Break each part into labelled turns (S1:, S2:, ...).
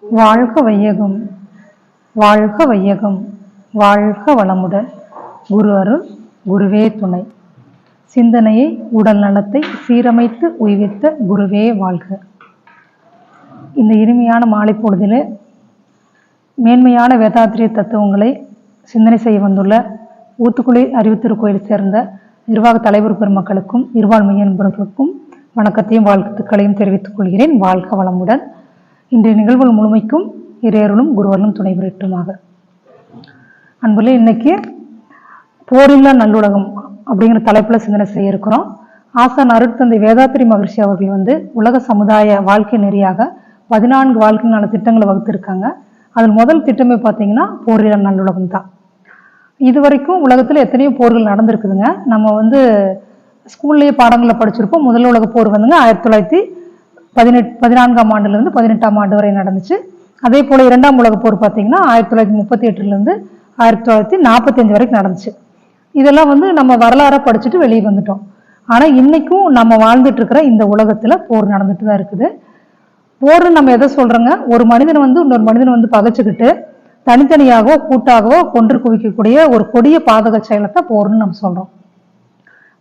S1: வாழ்க வையகம் வாழ்க வையகம் வாழ்க வளமுடன் குரு அருள் குருவே துணை. சிந்தனையை உடல் நலத்தை சீரமைத்து உய்வித்த குருவே வாழ்க. இந்த இனிமையான மாலை பொழுதில் மேன்மையான வேதாத்திரிய தத்துவங்களை சிந்தனை செய்ய வந்துள்ள ஊத்துக்குளி அறிவுத்திருக்கோயில் சேர்ந்த நிர்வாக தலைவர் பெருமக்களுக்கும் நிர்வாக வணக்கத்தையும் வாழ்த்துக்களையும் தெரிவித்துக் கொள்கிறேன். வாழ்க வளமுடன். இன்றைய நிகழ்வுகள் முழுமைக்கும் இறையருளும் குருவர்களும் துணை புரட்டுமாக அன்புல இன்னைக்கு போரில்லா நல்லுலகம் அப்படிங்கிற தலைப்பில் சிந்தனை செய்ய இருக்கிறோம். ஆசான் அருட்தந்தை வேதாத்திரி மகிழ்ச்சி அவர்கள் வந்து உலக சமுதாய வாழ்க்கை நெறியாக பதினான்கு வாழ்க்கை நல திட்டங்களை வகுத்திருக்காங்க. அதில் முதல் திட்டமே பார்த்தீங்கன்னா போரில்லா நல்லுலகம் தான் இது வரைக்கும் உலகத்தில் எத்தனையோ போர்கள் நடந்திருக்குதுங்க. நம்ம வந்து ஸ்கூல்லேயே பாடங்களில் படிச்சிருப்போம். முதல் உலக போர் வந்துங்க ஆயிரத்தி தொள்ளாயிரத்தி பதினெட் பதினான்காம் ஆண்டுலேருந்து பதினெட்டாம் ஆண்டு வரை நடந்துச்சு. அதே போல் இரண்டாம் உலக போர் பார்த்தீங்கன்னா ஆயிரத்தி தொள்ளாயிரத்தி முப்பத்தி எட்டுலேருந்து ஆயிரத்தி தொள்ளாயிரத்தி நாற்பத்தஞ்சு வரைக்கும் நடந்துச்சு. இதெல்லாம் வந்து நம்ம வரலாறாக படிச்சுட்டு வெளியே வந்துட்டோம். ஆனால் இன்றைக்கும் நம்ம வாழ்ந்துட்டு இருக்கிற இந்த உலகத்தில் போர் நடந்துட்டு தான் இருக்குது. போர்னு நம்ம எதை சொல்கிறோங்க ஒரு மனிதன் வந்து இன்னொரு மனிதன் வந்து பகைச்சிக்கிட்டு தனித்தனியாகவோ கூட்டாகவோ கொன்று குவிக்கக்கூடிய ஒரு கொடிய பாதக செயலத்தை போர்னு நம்ம சொல்கிறோம்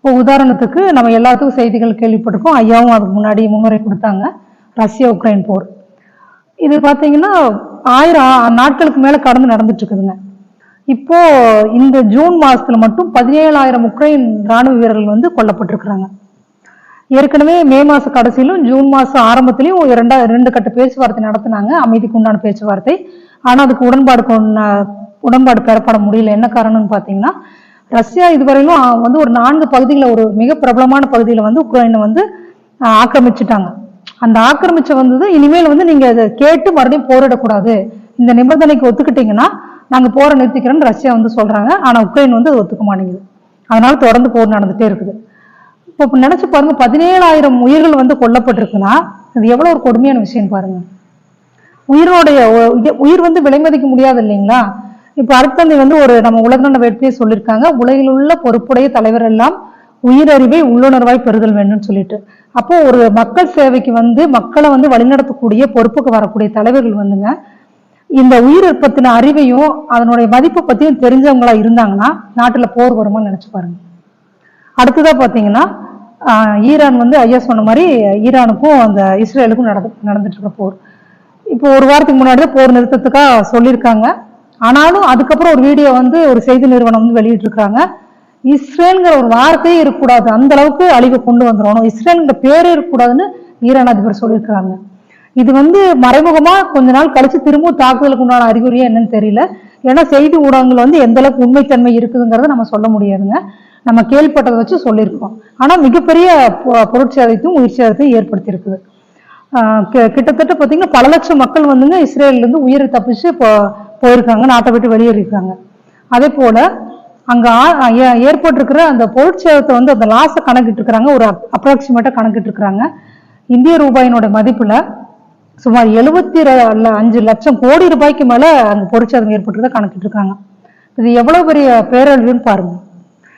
S1: இப்போ உதாரணத்துக்கு நம்ம எல்லாத்துக்கும் செய்திகள் கேள்விப்பட்டிருக்கோம். ஐயாவும் அதுக்கு முன்னாடி முன்னுரை கொடுத்தாங்க. ரஷ்யா உக்ரைன் போர். இது பார்த்தீங்கன்னா ஆயிரம் நாட்களுக்கு மேலே கடந்து நடந்துட்டு இருக்குதுங்க இப்போ இந்த ஜூன் மாசத்துல மட்டும் பதினேழாயிரம் உக்ரைன் ராணுவ வீரர்கள் வந்து கொல்லப்பட்டிருக்கிறாங்க. ஏற்கனவே மே மாச கடைசியிலும் ஜூன் மாசம் ஆரம்பத்திலையும் இரண்டா ரெண்டு கட்ட பேச்சுவார்த்தை நடத்தினாங்க. அமைதிக்கு உண்டான பேச்சுவார்த்தை. ஆனா அதுக்கு உடன்பாடு கொண்ட- உடன்பாடு பெறப்பட முடியல. என்ன காரணம்னு பாத்தீங்கன்னா ரஷ்யா இதுவரையிலும் வந்து ஒரு நான்கு பகுதிகளை ஒரு மிக பிரபலமான பகுதியில வந்து உக்ரைனை வந்து ஆ, ஆக்கிரமிச்சுட்டாங்க. அந்த ஆக்கிரமிச்ச வந்தது இனிமேல் வந்து நீங்க அதை கேட்டு மறுபடியும் போரிடக்கூடாது. இந்த நிபந்தனைக்கு ஒத்துக்கிட்டீங்கன்னா நாங்க போரை நிறுத்திக்கிறோம்னு ரஷ்யா வந்து சொல்றாங்க. ஆனா உக்ரைன் வந்து அது ஒத்துக்க மாட்டேங்குது. அதனால தொடர்ந்து போர் நடந்துட்டே இருக்குது. இப்போ நினச்சி நினைச்சு பாருங்க பதினேழாயிரம் உயிர்கள் வந்து கொல்லப்பட்டிருக்குன்னா அது எவ்வளவு ஒரு கொடுமையான விஷயம் பாருங்க. உயிரோடைய உயிர் வந்து விலை மதிக்க முடியாது இல்லைங்களா? இப்ப அருட்தந்தை வந்து ஒரு நம்ம உலக வெற்றியை சொல்லியிருக்காங்க. உலகில் உள்ள பொறுப்புடைய தலைவர் எல்லாம் உயிரறிவை உள்ளுணர்வாய் பெறுதல் வேண்டும்னு சொல்லிட்டு. அப்போ ஒரு மக்கள் சேவைக்கு வந்து மக்களை வந்து வழிநடத்தக்கூடிய பொறுப்புக்கு வரக்கூடிய தலைவர்கள் வந்துங்க இந்த உயிர் பத்தின அறிவையும் அதனுடைய மதிப்பை பத்தியும் தெரிஞ்சவங்களா இருந்தாங்கன்னா நாட்டுல போர் வருமான்னு நினைச்சு பாருங்க. அடுத்ததா பாத்தீங்கன்னா ஈரான் வந்து ஐயா சொன்ன மாதிரி ஈரானுக்கும் அந்த இஸ்ரேலுக்கும் நடந்து நடந்துட்டு இருக்க போர். இப்போ ஒரு வாரத்துக்கு முன்னாடி தான் போர் நிறுத்தத்துக்காக சொல்லியிருக்காங்க. ஆனாலும் அதுக்கப்புறம் ஒரு வீடியோ வந்து ஒரு செய்தி நிறுவனம் வந்து வெளியிட்டிருக்காங்க. இஸ்ரேலுங்கிற ஒரு வார்த்தையே இருக்கக்கூடாது. அந்த அளவுக்கு அழிவை கொண்டு வந்துடணும் இஸ்ரேலுங்கிற பேரே இருக்கக்கூடாதுன்னு ஈரான் அதிபர் சொல்லியிருக்காங்க இது வந்து மறைமுகமா கொஞ்ச நாள் கழிச்சு திரும்பவும் தாக்குதலுக்கு உண்டான அறிகுறியா என்னன்னு தெரியல. ஏன்னா செய்தி ஊடகங்கள் வந்து எந்த அளவுக்கு உண்மைத்தன்மை இருக்குதுங்கிறத நம்ம சொல்ல முடியாதுங்க. நம்ம கேள்விப்பட்டதை வச்சு சொல்லியிருக்கோம். ஆனால் மிகப்பெரிய பொ- பொருட்சேதத்தையும் உயிர் சேதத்தையும் ஏற்படுத்தியிருக்குது. கிட்டத்தட்ட பார்த்தீங்கன்னா பல லட்சம் மக்கள் வந்துங்க இஸ்ரேல்ல இருந்து உயிரை தப்பிச்சு இப்போ போயிருக்காங்க நாட்டை விட்டு வெளியேறியிருக்காங்க. அதே போல் அங்கே ஏ- ஏற்பட்டிருக்கிற அந்த பொருட்சேதத்தை வந்து அந்த லாஸை கணக்கிட்டு இருக்கிறாங்க ஒரு அப்ராக்சிமேட்டாக கணக்கிட்டு இருக்கிறாங்க இந்திய ரூபாயினோட மதிப்பில் சுமார் எழுபத்தி அஞ்சு லட்சம் கோடி ரூபாய்க்கு மேலே அந்த பொருட்சேதம் ஏற்பட்டிருக்கத கணக்கிட்டு இருக்காங்க இது எவ்வளோ பெரிய பேரழிவுன்னு பாருங்கள்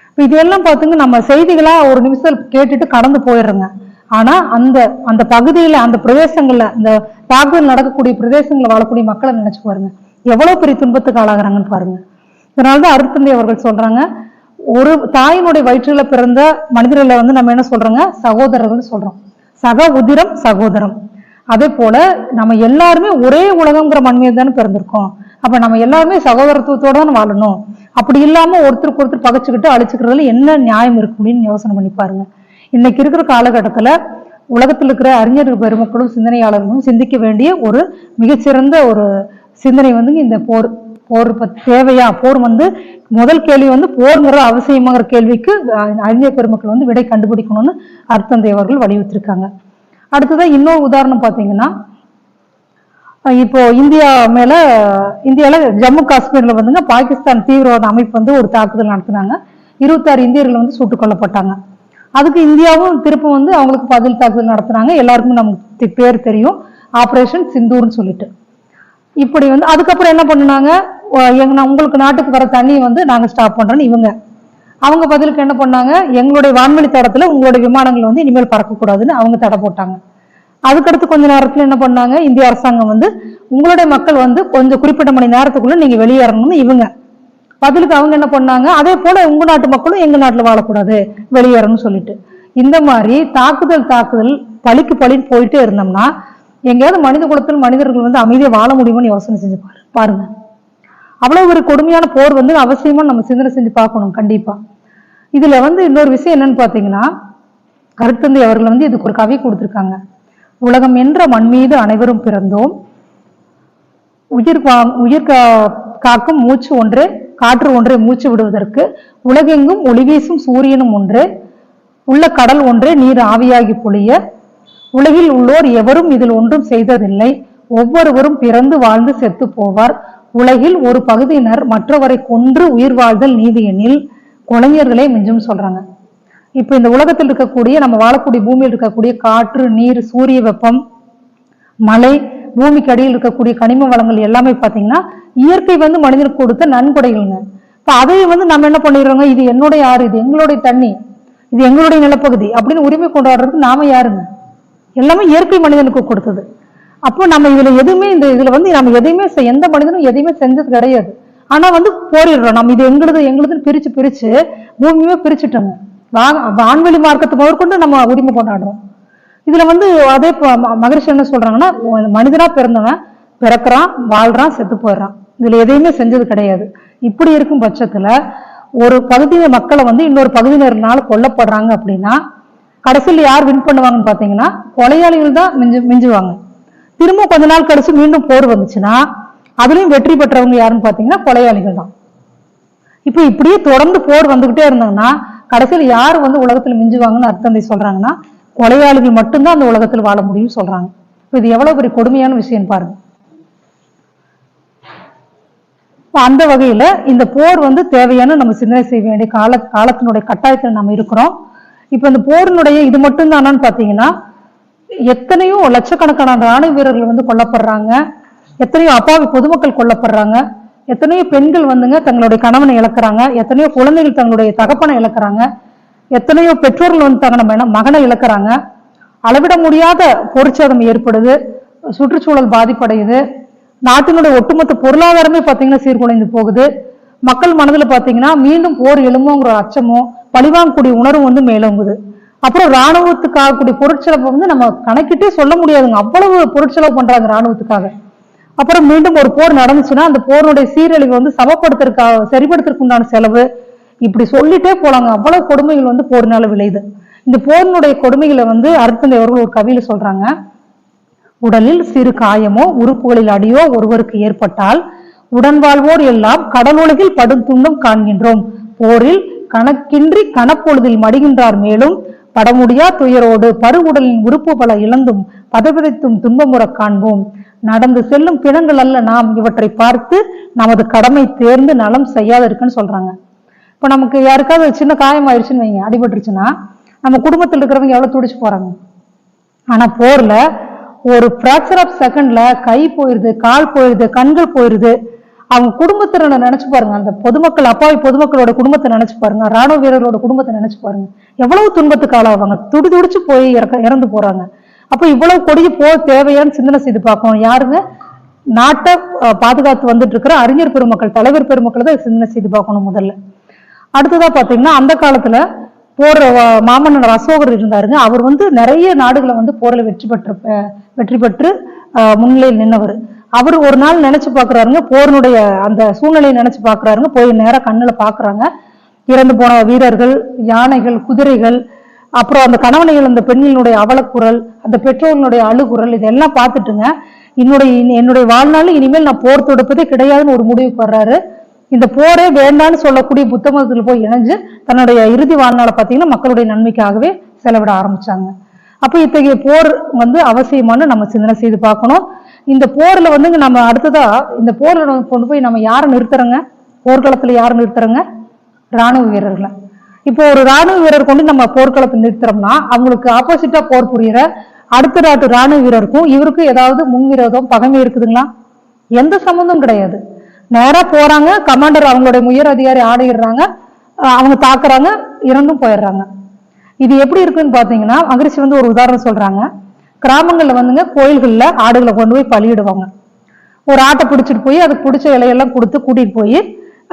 S1: இப்ப இதெல்லாம் பார்த்துங்க நம்ம செய்திகளாக ஒரு நிமிஷம் கேட்டுட்டு கடந்து போயிடுறோங்க. ஆனால் அந்த அந்த பகுதியில் அந்த பிரதேசங்களில் இந்த தாக்குதல் நடக்கக்கூடிய பிரதேசங்களில் வாழக்கூடிய மக்களை நினச்சி பாருங்க. எவ்வளவு பெரிய துன்பத்துக்கு ஆளாகிறாங்கன்னு பாருங்க. இதனாலதான் அருத்தந்தை அவர்கள் சொல்றாங்க. ஒரு தாயினுடைய வயிற்றுல பிறந்த மனிதர்களை வந்து நம்ம என்ன சொல்றோங்க? சகோதரர்கள் சொல்றோம். சக உதிரம் சகோதரம். அதே போல நம்ம எல்லாருமே ஒரே உலகங்கிற மண்மையை தானே பிறந்திருக்கோம். அப்ப நம்ம எல்லாருமே சகோதரத்துவத்தோட தான் வாழணும். அப்படி இல்லாம ஒருத்தருக்கு ஒருத்தர் பகைச்சுக்கிட்டு அழிச்சுக்கிறதுல என்ன நியாயம் இருக்கு அப்படின்னு யோசனை பண்ணி பாருங்க. இன்னைக்கு இருக்கிற காலகட்டத்துல உலகத்தில் இருக்கிற அறிஞர்கள் பெருமக்களும் சிந்தனையாளர்களும் சிந்திக்க வேண்டிய ஒரு மிகச்சிறந்த ஒரு சிந்தனை வந்து இந்த போர் போர் இப்போ தேவையா? போர் வந்து முதல் கேள்வி வந்து போர்ங்கிறது அவசியமாகிற கேள்விக்கு அறிஞர் பெருமக்கள் வந்து விடை கண்டுபிடிக்கணும்னு அர்த்தந்தை அவர்கள் வலியுறுத்திருக்காங்க அடுத்ததான் இன்னொரு உதாரணம் பார்த்தீங்கன்னா இப்போ இந்தியா மேல இந்தியால ஜம்மு காஷ்மீர்ல வந்துங்க பாகிஸ்தான் தீவிரவாத அமைப்பு வந்து ஒரு தாக்குதல் நடத்தினாங்க. இருபத்தாறு இந்தியர்கள் வந்து சுட்டுக் கொல்லப்பட்டாங்க. அதுக்கு இந்தியாவும் திரும்ப வந்து அவங்களுக்கு பதில் தாக்குதல் நடத்துனாங்க. எல்லாருக்குமே நமக்கு பேர் தெரியும். ஆபரேஷன் சிந்தூர்னு சொல்லிட்டு. இப்படி வந்து அதுக்கப்புறம் என்ன பண்ணுனாங்க? எங்க நான் உங்களுக்கு நாட்டுக்கு வர தண்ணியை வந்து நாங்கள் ஸ்டாப் பண்ணுறோன்னு இவங்க. அவங்க பதிலுக்கு என்ன பண்ணாங்க? எங்களுடைய வான்வெளி தடத்தில் உங்களுடைய விமானங்கள் வந்து இனிமேல் பறக்கக்கூடாதுன்னு அவங்க தடை போட்டாங்க. அதுக்கடுத்து கொஞ்ச நேரத்தில் என்ன பண்ணாங்க? இந்திய அரசாங்கம் வந்து உங்களுடைய மக்கள் வந்து கொஞ்சம் குறிப்பிட்ட மணி நேரத்துக்குள்ளே நீங்கள் வெளியேறணும்னு இவங்க. பதிலுக்கு அவங்க என்ன பண்ணாங்க? அதே போல் உங்கள் நாட்டு மக்களும் எங்கள் நாட்டில் வாழக்கூடாது வெளியேறணும்னு சொல்லிட்டு. இந்த மாதிரி தாக்குதல் தாக்குதல் பழிக்கு பழி போயிட்டே இருந்தோம்னா எங்கேயாவது மனித குலத்தில் மனிதர்கள் வந்து அமைதியை வாழ முடியுமான்னு யோசனை செஞ்சு பாரு பாருங்க. அவ்வளவு ஒரு கொடுமையான போர் வந்து அவசியமா நம்ம சிந்தனை செஞ்சு பார்க்கணும் கண்டிப்பா. இதுல வந்து இன்னொரு விஷயம் என்னன்னு பாத்தீங்கன்னா கருத்தந்தை அவர்கள் வந்து இதுக்கு ஒரு கவி கொடுத்துருக்காங்க. உலகம் என்ற மண் மீது அனைவரும் பிறந்தோம். உயிர் உயிர் கா- காக்கும் மூச்சு ஒன்று காற்று ஒன்றை மூச்சு விடுவதற்கு உலகெங்கும் ஒளி வீசும் சூரியனும் ஒன்று உள்ள கடல் ஒன்றே நீர் ஆவியாகி பொழிய உலகில் உள்ளோர் எவரும் இதில் ஒன்றும் செய்ததில்லை. ஒவ்வொருவரும் பிறந்து வாழ்ந்து செத்து போவார். உலகில் ஒரு பகுதியினர் மற்றவரை கொன்று உயிர் வாழ்தல் நீதி எனில் கொலைஞர்களே மிஞ்சும் சொல்றாங்க. இப்ப இந்த உலகத்தில் இருக்கக்கூடிய நம்ம வாழக்கூடிய பூமியில் இருக்கக்கூடிய காற்று நீர் சூரிய வெப்பம் மலை பூமிக்கு அடியில் இருக்கக்கூடிய கனிம வளங்கள் எல்லாமே பாத்தீங்கன்னா இயற்கை வந்து மனிதனுக்கு கொடுத்த நன்கொடைகள்ங்க. இப்ப அதை வந்து நம்ம என்ன பண்ணிடுறோங்க? இது என்னுடைய ஆறு இது எங்களுடைய தண்ணி இது எங்களுடைய நிலப்பகுதி அப்படின்னு உரிமை கொண்டாடுறதுக்கு நாம யாருங்க? எல்லாமே இயற்கை மனிதனுக்கு கொடுத்தது. அப்போ நம்ம இதுல எதுவுமே இந்த இதுல வந்து நம்ம எதையுமே செய்- எந்த மனிதனும் எதையுமே செஞ்சது கிடையாது. ஆனா வந்து போரிடுறோம். நம்ம இது எங்களுது எங்களுதுன்னு பிரிச்சு பிரிச்சு பூமியுமே பிரிச்சுட்டோங்க வா- வான்வெளி மார்க்கத்தை முதற்கொண்டு நம்ம உரிமை கொண்டாடுறோம். இதுல வந்து அதே ப- ம- மகரிஷி என்ன சொல்றாங்கன்னா மனிதனாக மனிதனா பிறந்தவன் பிறக்கிறான் வாழ்றான் செத்து போயிடுறான். இதுல எதையுமே செஞ்சது கிடையாது. இப்படி இருக்கும் பட்சத்துல ஒரு பகுதியின மக்களை வந்து இன்னொரு பகுதியினர்னால கொல்லப்படுறாங்க அப்படின்னா கடைசியில் யார் வின் பண்ணுவாங்கன்னு பாத்தீங்கன்னா கொலையாளிகள் தான் மிஞ்சு மிஞ்சுவாங்க. திரும்ப கொஞ்ச நாள் கழிச்சு மீண்டும் போர் வந்துச்சுன்னா அதுலயும் வெற்றி பெற்றவங்க யாருன்னு பாத்தீங்கன்னா கொலையாளிகள் தான். இப்போ இப்படியே தொடர்ந்து போர் வந்துகிட்டே இருந்தாங்கன்னா கடைசியில் யார் வந்து உலகத்துல மிஞ்சுவாங்கன்னு அர்த்தந்தை சொல்றாங்கன்னா கொலையாளிகள் மட்டும்தான் அந்த உலகத்தில் வாழ முடியும்னு சொல்றாங்க. இப்போ இது எவ்வளவு பெரிய கொடுமையான விஷயம் பாருங்க. அந்த வகையில இந்த போர் வந்து தேவையான நம்ம சிந்தனை செய்ய வேண்டிய கால காலத்தினுடைய கட்டாயத்தில் நம்ம இருக்கிறோம். இப்போ இந்த போரினுடைய இது மட்டும் தானான்னு பார்த்தீங்கன்னா எத்தனையோ லட்சக்கணக்கான ராணுவ வீரர்கள் வந்து கொல்லப்படுறாங்க. எத்தனையோ அப்பாவி பொதுமக்கள் கொல்லப்படுறாங்க. எத்தனையோ பெண்கள் வந்துங்க தங்களுடைய கணவனை இழக்கிறாங்க. எத்தனையோ குழந்தைகள் தங்களுடைய தகப்பனை இழக்கிறாங்க. எத்தனையோ பெற்றோர்கள் வந்து தங்களோட மகனை இழக்கிறாங்க. அளவிட முடியாத பொருட்சேதம் ஏற்படுது. சுற்றுச்சூழல் பாதிப்படையுது. நாட்டினுடைய ஒட்டுமொத்த பொருளாதாரமே பார்த்தீங்கன்னா சீர்குலைந்து போகுது. மக்கள் மனதில் பார்த்தீங்கன்னா மீண்டும் போர் எழுமோங்கிற அச்சமும் பழிவாங்கக்கூடிய உணர்வு வந்து மேலோங்குது அப்புறம் ராணுவத்துக்கு கூடிய பொருட்செலவை வந்து நம்ம கணக்கிட்டே சொல்ல முடியாதுங்க. அவ்வளவு பொருட்செலவு பண்றாங்க ராணுவத்துக்காக அப்புறம் மீண்டும் ஒரு போர் நடந்துச்சுன்னா அந்த போருடைய சீரழிவு வந்து சமப்படுத்துறதுக்காக சரிப்படுத்துறதுக்கு உண்டான செலவு இப்படி சொல்லிட்டே போலாங்க. அவ்வளவு கொடுமைகள் வந்து போரினால விளையுது. இந்த போரினுடைய கொடுமைகளை வந்து அருத்தந்தை அவர்கள் ஒரு கவியில சொல்றாங்க. உடலில் சிறு காயமோ உறுப்புகளில் அடியோ ஒருவருக்கு ஏற்பட்டால் உடன் வாழ்வோர் எல்லாம் கடலுலகில் படும் துன்பம் காண்கின்றோம். போரில் கணக்கின்றி கணப்பொழுதில் மடிகின்றார் மேலும் படமுடியா துயரோடு பருவுடலின் உறுப்பு பல இழந்தும் பதவிதைத்தும் துன்பமுறக் காண்போம். நடந்து செல்லும் பிணங்கள் அல்ல நாம் இவற்றை பார்த்து நமது கடமை தேர்ந்து நலம் செய்யாதிருக்குன்னு சொல்றாங்க. இப்ப நமக்கு யாருக்காவது சின்ன காயம் ஆயிடுச்சுன்னு வைங்க அடிபட்டுருச்சுன்னா நம்ம குடும்பத்தில் இருக்கிறவங்க எவ்வளவு துடிச்சு போறாங்க? ஆனா போர்ல ஒரு ஃபிராக்சர் ஆஃப் செகண்ட்ல கை போயிருது கால் போயிருது கண்கள் போயிருது. அவங்க குடும்பத்தினரை நினைச்சு பாருங்க. அந்த பொதுமக்கள் அப்பாவி பொதுமக்களோட குடும்பத்தை நினைச்சு பாருங்க. ராணுவ வீரர்களோட குடும்பத்தை நினைச்சு பாருங்க. எவ்வளவு துன்பத்துக்கு ஆளாவாங்க. துடி துடிச்சு போய் இறக்க இறந்து போறாங்க. அப்ப இவ்வளவு கொடிய போக தேவையான்னு சிந்தனை செய்து பார்க்கணும். யாருங்க? நாட்டை பாதுகாத்து வந்துட்டு இருக்கிற அறிஞர் பெருமக்கள் தலைவர் பெருமக்கள் தான் சிந்தனை செய்து பார்க்கணும் முதல்ல. அடுத்ததா பாத்தீங்கன்னா அந்த காலத்துல போர் மாமன்னர் அசோகர் இருந்தாருங்க. அவர் வந்து நிறைய நாடுகளை வந்து போரில் வெற்றி பெற்று வெற்றி பெற்று முன்னிலையில் நின்னவர். அவர் ஒரு நாள் நினைச்சு பாக்குறாருங்க போரினுடைய அந்த சூழ்நிலையை நினைச்சு பாக்குறாருங்க போய் நேரம் கண்ணுல பாக்குறாங்க. இறந்து போன வீரர்கள் யானைகள் குதிரைகள் அப்புறம் அந்த கணவனை இழந்த பெண்ணினுடைய அவலக்குரல் அந்த பெற்றோர்களுடைய அழுகுரல் இதெல்லாம் பார்த்துட்டுங்க. என்னுடைய என்னுடைய வாழ்நாள் இனிமேல் நான் போர் தொடுப்பதே கிடையாதுன்னு ஒரு முடிவுக்கு வர்றாரு. இந்த போரே வேண்டான்னு சொல்லக்கூடிய புத்த மதத்தில் போய் இணைஞ்சு தன்னுடைய இறுதி வாழ்நாளை பார்த்தீங்கன்னா மக்களுடைய நன்மைக்காகவே செலவிட ஆரம்பிச்சாங்க. அப்போ இத்தகைய போர் வந்து அவசியமானு நம்ம சிந்தனை செய்து பார்க்கணும். இந்த போரில் வந்துங்க நம்ம அடுத்ததாக இந்த போரில் கொண்டு போய் நம்ம யாரை நிறுத்துறோங்க? போர்க்களத்தில் யாரை நிறுத்துறோங்க? ராணுவ வீரர்களை. இப்போ ஒரு ராணுவ வீரர் கொண்டு நம்ம போர்க்களத்தை நிறுத்துறோம்னா அவங்களுக்கு ஆப்போசிட்டா போர் புரியுற அடுத்த நாட்டு ராணுவ வீரருக்கும் இவருக்கும் ஏதாவது முன்விரோதம் பகமை இருக்குதுங்களா? எந்த சம்மந்தம் கிடையாது. நேரா போறாங்க கமாண்டர் அவங்களுடைய உயர் அதிகாரி ஆடையிடுறாங்க அவங்க தாக்குறாங்க இறந்தும் போயிடுறாங்க. இது எப்படி இருக்குன்னு பாத்தீங்கன்னா மகரிஷி வந்து ஒரு உதாரணம் சொல்றாங்க. கிராமங்களில் வந்துங்க கோயில்களில் ஆடுகளை கொண்டு போய் பலியிடுவாங்க. ஒரு ஆட்டை பிடிச்சிட்டு போய் அதுக்கு பிடிச்ச இலையெல்லாம் கொடுத்து கூட்டிகிட்டு போய்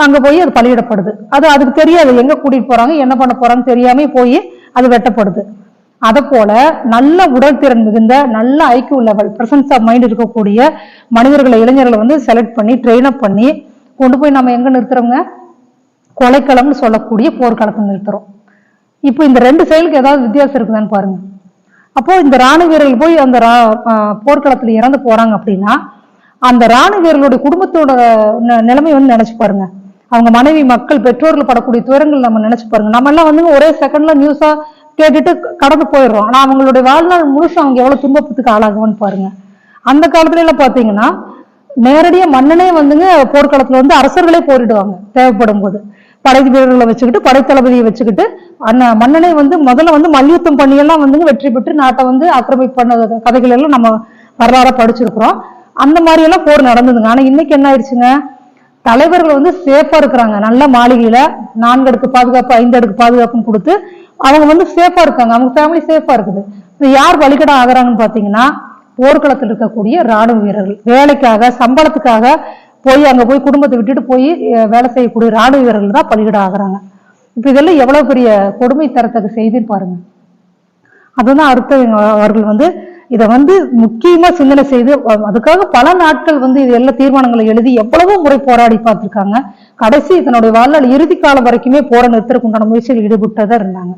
S1: அங்கே போய் அது பலியிடப்படுது. அது அதுக்கு தெரியாது எங்கே கூட்டிகிட்டு போகிறாங்க என்ன பண்ண போகிறாங்கன்னு தெரியாமல் போய் அது வெட்டப்படுது. அதை போல நல்ல உடல் திறன் மிகுந்த நல்ல IQ level presence of mind இருக்கக்கூடிய மனிதர்களை இளைஞர்களை வந்து செலக்ட் பண்ணி ட்ரெயின் அப் பண்ணி கொண்டு போய் நம்ம எங்கே நிறுத்துறோங்க கொலைக்களம்னு சொல்லக்கூடிய போர்க்களத்தை நிறுத்துறோம். இப்போ இந்த ரெண்டு செயலுக்கு ஏதாவது வித்தியாசம் இருக்குதான்னு பாருங்கள் அப்போ இந்த ராணுவ வீரர்கள் போய் அந்த ரா- போர்க்களத்துல இறந்து போறாங்க அப்படின்னா அந்த ராணுவ வீரர்களுடைய குடும்பத்தோட ந- நிலைமை வந்து நினைச்சு பாருங்க. அவங்க மனைவி மக்கள் பெற்றோர்கள் படக்கூடிய துயரங்கள் நம்ம நினைச்சு பாருங்க. நம்ம எல்லாம் வந்து ஒரே செகண்ட்ல நியூஸா கேட்டுட்டு கடந்து போயிடுறோம். ஆனா அவங்களுடைய வாழ்நாள் முழுசும் அவங்க எவ்வளவு துன்பத்துக்கு ஆளாகுவான்னு பாருங்க. அந்த காலத்துல எல்லாம் பாத்தீங்கன்னா நேரடியா மன்னனே வந்துங்க போர்க்களத்துல வந்து அரசர்களே போரிடுவாங்க தேவைப்படும் போது படை வீரர்களை வச்சுக்கிட்டு படைத்தளபதியை வச்சுக்கிட்டு அண்ணா மன்னனை வந்து முதல்ல வந்து மல்யுத்தம் பண்ணியெல்லாம் வந்துங்க வெற்றி பெற்று நாட்டை வந்து ஆக்கிரமிப்பு பண்ண கதைகள் எல்லாம் நம்ம வரலாற படிச்சிருக்கிறோம். அந்த மாதிரி எல்லாம் போர் நடந்ததுங்க. ஆனா இன்னைக்கு என்ன ஆயிடுச்சுங்க? தலைவர்கள் வந்து சேஃபா இருக்கிறாங்க. நல்ல மாளிகையில நான்கு அடுக்கு பாதுகாப்பு ஐந்து அடுக்கு பாதுகாப்புன்னு கொடுத்து அவங்க வந்து சேஃபா இருக்காங்க. அவங்க ஃபேமிலி சேஃபா இருக்குது. இது யார் பலிகடா ஆகுறாங்கன்னு பாத்தீங்கன்னா போர்க்களத்தில் இருக்கக்கூடிய ராணுவ வீரர்கள். வேலைக்காக சம்பளத்துக்காக போய் அங்கே போய் குடும்பத்தை விட்டுட்டு போய் வேலை செய்யக்கூடிய ராணுவ வீரர்கள் தான் பலியிட ஆகுறாங்க. இப்போ இதெல்லாம் எவ்வளவு பெரிய கொடுமை தரத்தக்க செய்தின்னு பாருங்க. அதுதான் அடுத்த அவர்கள் வந்து இதை வந்து முக்கியமா சிந்தனை செய்து அதுக்காக பல நாட்கள் வந்து இது எல்லா தீர்மானங்களை எழுதி எவ்வளவோ முறை போராடி பார்த்துருக்காங்க. கடைசி தன்னுடைய வாழ்நாள் இறுதி காலம் வரைக்குமே போரை நிறுத்தறதுக்கு உண்டான முயற்சியில் ஈடுபட்டதாக இருந்தாங்க.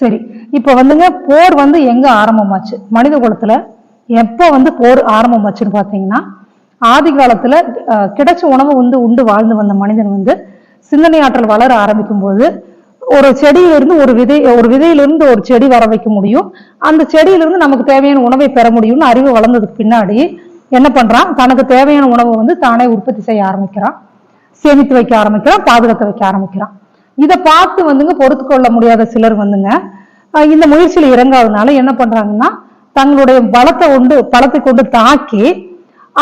S1: சரி இப்போ வந்துங்க போர் வந்து எங்கே ஆரம்பமாச்சு? மனித குலத்தில் எப்போ வந்து போர் ஆரம்பமாச்சுன்னு பார்த்தீங்கன்னா ஆதி காலத்துல கிடைச்ச உணவு வந்து உண்டு வாழ்ந்து வந்த மனிதன் வந்து சிந்தனை ஆற்றல் வளர ஆரம்பிக்கும் போது ஒரு செடியிலிருந்து ஒரு விதை ஒரு விதையிலிருந்து ஒரு செடி வர வைக்க முடியும். அந்த செடியிலிருந்து நமக்கு தேவையான உணவை பெற முடியும்னு அறிவு வளர்ந்ததுக்கு பின்னாடி என்ன பண்றான்? தனக்கு தேவையான உணவை வந்து தானே உற்பத்தி செய்ய ஆரம்பிக்கிறான். சேமித்து வைக்க ஆரம்பிக்கிறான் பாதுகாத்து வைக்க ஆரம்பிக்கிறான். இதை பார்த்து வந்துங்க பொறுத்து கொள்ள முடியாத சிலர் வந்துங்க இந்த முயற்சியில் இறங்காதனால என்ன பண்றாங்கன்னா தங்களுடைய பலத்தை கொண்டு பலத்தை கொண்டு தாக்கி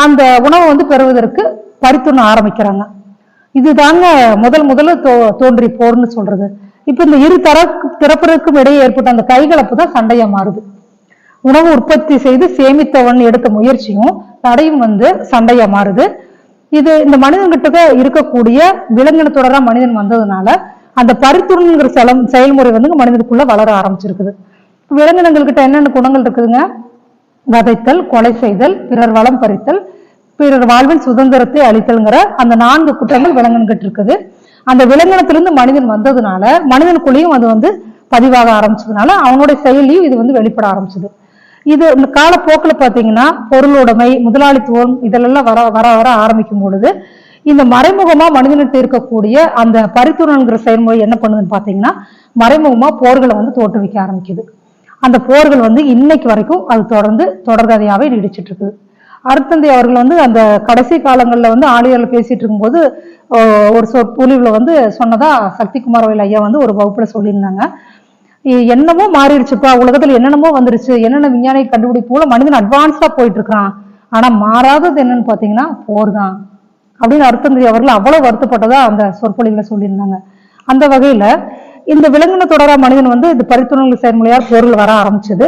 S1: அந்த உணவை வந்து பெறுவதற்கு பறித்துண்ண ஆரம்பிக்கிறாங்க. இதுதாங்க முதல் முதல்ல தோ தோன்றி போர்னு சொல்றது. இப்போ இந்த இரு தரப்பு திறப்பிற்கும் இடையே ஏற்பட்ட அந்த கைகலப்பு தான் சண்டையா மாறுது. உணவு உற்பத்தி செய்து சேமித்தவன் எடுத்த முயற்சியும் தடையும் வந்து சண்டையா மாறுது. இது இந்த மனிதன்கிட்ட இருக்கக்கூடிய விலங்கினத்தோட மனிதன் வந்ததுனால அந்த பரித்துணுங்கிற செலம் செயல்முறை வந்து மனிதனுக்குள்ள வளர ஆரம்பிச்சிருக்குது. விலங்கினங்கள்கிட்ட என்னென்ன குணங்கள் இருக்குதுங்க? வதைத்தல் கொலை செய்தல் பிறர் வளம் பறித்தல் பிறர் வாழ்வில் சுதந்திரத்தை அளித்தல்ங்கிற அந்த நான்கு குற்றங்கள் விலங்கன்கிட்டு இருக்குது. அந்த விலங்கனத்திலிருந்து மனிதன் வந்ததுனால மனிதனுக்குள்ளேயும் அது வந்து பதிவாக ஆரம்பிச்சதுனால அவனுடைய செயலியும் இது வந்து வெளிப்பட ஆரம்பிச்சது. இது இந்த காலப்போக்கில் பார்த்தீங்கன்னா பொருளுடைமை முதலாளித்துவம் இதெல்லாம் வர வர வர ஆரம்பிக்கும் பொழுது இந்த மறைமுகமாக மனிதனிட்டு இருக்கக்கூடிய அந்த பரித்துணங்கிற செயல்முறை என்ன பண்ணுதுன்னு பார்த்தீங்கன்னா மறைமுகமாக போர்களை வந்து தோற்றுவிக்க ஆரம்பிக்குது. அந்த போர்கள் வந்து இன்னைக்கு வரைக்கும் அது தொடர்ந்து தொடர்கதையாவே நீடிச்சிட்டு இருக்குது அருத்தந்தை அவர்கள் வந்து அந்த கடைசி காலங்களில் வந்து ஆளுநர்கள் பேசிட்டு இருக்கும்போது ஒரு சொ சொற்பொழிவுல வந்து சொன்னதா சக்திகுமார் வயல் ஐயா வந்து ஒரு வகுப்பில் சொல்லியிருந்தாங்க. என்னமோ மாறிடுச்சுப்பா உலகத்தில் என்னென்னமோ வந்துருச்சு என்னென்ன விஞ்ஞானி கண்டுபிடிப்புல மனிதன் அட்வான்ஸாக போயிட்டு இருக்கிறான் ஆனால் மாறாதது என்னன்னு பார்த்தீங்கன்னா போர் தான் அப்படின்னு அருத்தந்தி அவர்கள் அவ்வளோ வருத்தப்பட்டதா அந்த சொற்பொழிவில் சொல்லியிருந்தாங்க. அந்த வகையில் இந்த விலங்கின தொடரா மனிதன் வந்து இந்த பரித்துணர்வு செயல்முறையால் பொருள் வர ஆரம்பிச்சது.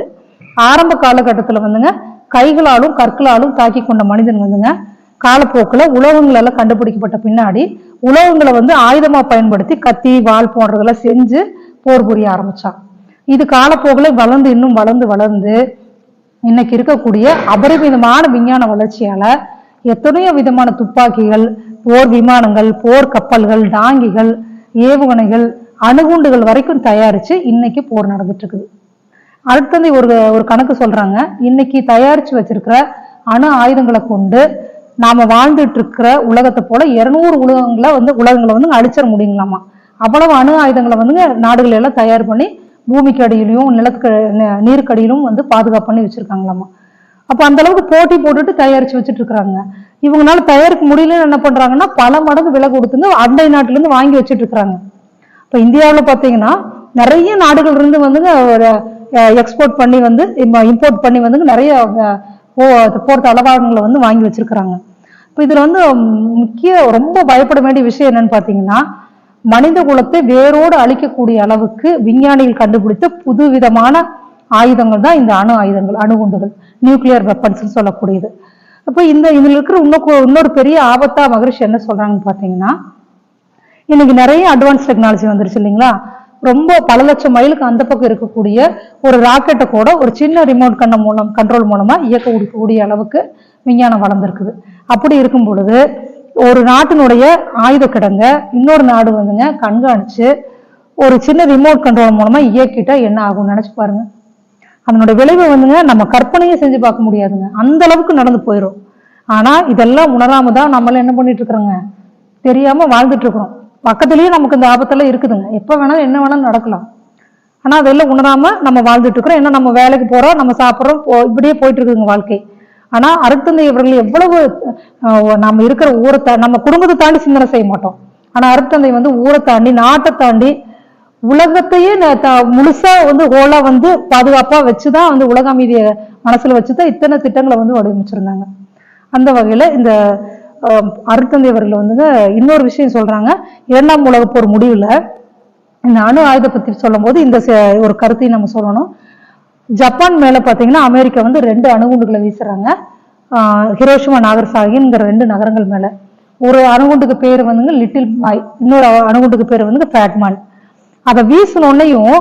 S1: ஆரம்ப காலகட்டத்தில் வந்துங்க கைகளாலும் கற்களாலும் தாக்கி கொண்ட மனிதன் வந்துங்க காலப்போக்கில் உலோகங்கள் எல்லாம் கண்டுபிடிக்கப்பட்ட பின்னாடி உலோகங்களை வந்து ஆயுதமாக பயன்படுத்தி கத்தி வாள் போன்றதெல்லாம் செஞ்சு போர் புரிய ஆரம்பித்தான் இது காலப்போக்கில் வளர்ந்து இன்னும் வளர்ந்து வளர்ந்து இன்னைக்கு இருக்கக்கூடிய அபரிமிதமான விஞ்ஞான வளர்ச்சியால எத்தனையோ விதமான துப்பாக்கிகள் போர் விமானங்கள் போர் கப்பல்கள் டாங்கிகள் ஏவுகணைகள் அணுகுண்டுகள் வரைக்கும் தயாரிச்சு இன்னைக்கு போர் நடந்துட்டு இருக்குது அடுத்தது ஒரு ஒரு கணக்கு சொல்றாங்க. இன்னைக்கு தயாரிச்சு வச்சிருக்கிற அணு ஆயுதங்களை கொண்டு நாம வாழ்ந்துட்டு இருக்கிற உலகத்தை போல இருநூறு உலகங்களை வந்து உலகங்களை வந்து அழிச்சிட முடியுங்களாமா? அவ்வளவு அணு ஆயுதங்களை வந்து நாடுகள் எல்லாம் தயார் பண்ணி பூமிக்கு அடியிலையும் நிலத்துக்கு ந- நீருக்கு அடியிலும் வந்து பாதுகாப்பு பண்ணி வச்சிருக்காங்களாமா? அப்ப அந்த அளவுக்கு போட்டி போட்டுட்டு தயாரிச்சு வச்சுட்டு இருக்காங்க இவங்களால தயாரிக்க முடியலன்னு என்ன பண்றாங்கன்னா பல மடங்கு விலை கொடுத்துங்க அண்டை நாட்டிலேருந்து வாங்கி வச்சுட்டு இருக்கிறாங்க இப்போ இந்தியாவில் பார்த்தீங்கன்னா நிறைய நாடுகள் இருந்து வந்துங்க ஒரு எக்ஸ்போர்ட் பண்ணி வந்து இம்போர்ட் பண்ணி வந்துங்க நிறைய அஹ், போ- போர்த்த தளவாடங்களை வந்து வாங்கி வச்சிருக்கிறாங்க. இப்போ இதில் வந்து முக்கிய ரொம்ப பயப்பட வேண்டிய விஷயம் என்னன்னு பார்த்தீங்கன்னா மனித குலத்தை வேரோடு அழிக்கக்கூடிய அளவுக்கு விஞ்ஞானிகள் கண்டுபிடித்த புதுவிதமான ஆயுதங்கள் தான் இந்த அணு ஆயுதங்கள் அணுகுண்டுகள் நியூக்ளியர் வெப்பன்ஸ் சொல்லக்கூடியது. அப்போ இந்த இதில் இருக்கிற இன்னொரு இன்னொரு பெரிய ஆபத்தா மகிழ்ச்சி என்ன சொல்றாங்கன்னு பார்த்தீங்கன்னா இன்னைக்கு நிறைய அட்வான்ஸ் டெக்னாலஜி வந்துருச்சு இல்லைங்களா? ரொம்ப பல லட்சம் மைலுக்கு அந்த பக்கம் இருக்கக்கூடிய ஒரு ராக்கெட்டை கூட ஒரு சின்ன ரிமோட் கண்ண மூலம் கண்ட்ரோல் மூலமா இயக்கக்கூடிய அளவுக்கு விஞ்ஞானம் வளர்ந்துருக்குது. அப்படி இருக்கும் பொழுது ஒரு நாட்டினுடைய ஆயுத கிடங்க இன்னொரு நாடு வந்துங்க கண்காணிச்சு ஒரு சின்ன ரிமோட் கண்ட்ரோல் மூலமா இயக்கிட்டா என்ன ஆகும்னு நினைச்சு பாருங்க. அதனுடைய விளைவை வந்துங்க நம்ம கற்பனையே செஞ்சு பார்க்க முடியாதுங்க. அந்த அளவுக்கு நடந்து போயிடும் ஆனா இதெல்லாம் உணராம தான் நம்மள என்ன பண்ணிட்டு இருக்கிறோங்க? தெரியாம வாழ்ந்துட்டு இருக்கிறோம். பக்கத்துலேயே நமக்கு இந்த ஆபத்தெல்லாம் இருக்குதுங்க. எப்போ வேணாலும் என்ன வேணாலும் நடக்கலாம். ஆனால் அதெல்லாம் உணராம நம்ம வாழ்ந்துட்டு இருக்கிறோம். ஏன்னா நம்ம வேலைக்கு போகிறோம் நம்ம சாப்பிட்றோம் போ- இப்படியே போயிட்டு இருக்குதுங்க வாழ்க்கை. ஆனால் அருத்தந்தை இவர்கள் எவ்வளவு நம்ம இருக்கிற ஊரை நம்ம குடும்பத்தை தாண்டி சிந்தனை செய்ய மாட்டோம். ஆனால் அருத்தந்தை வந்து ஊரை தாண்டி நாட்டை தாண்டி உலகத்தையே த- முழுசா வந்து ஹோலா வந்து பாதுகாப்பா வச்சுதான் வந்து உலக அமைதியை மனசுல வச்சுதான் இத்தனை திட்டங்களை வந்து வடிவமைச்சிருந்தாங்க. அந்த வகையில இந்த அஹ், அவர்கள் வந்துங்க இன்னொரு விஷயம் சொல்றாங்க. இரண்டாம் உலக போர் முடிவுல இந்த அணு ஆயுத பத்தி சொல்லும்போது இந்த ஒரு கருத்தையும் நம்ம சொல்லணும். ஜப்பான் மேல பாத்தீங்கன்னா அமெரிக்கா வந்து ரெண்டு அணுகுண்டுகளை வீசுறாங்க. ஆஹ் ஹிரோஷிமா நாகர்சாகிங்கிற ரெண்டு நகரங்கள் மேல. ஒரு அணுகுண்டுக்கு பேர் வந்துங்க லிட்டில் பாய் இன்னொரு அணுகுண்டுக்கு பேர் வந்து ஃபேட்மேன். அதை வீசினோன்னையும்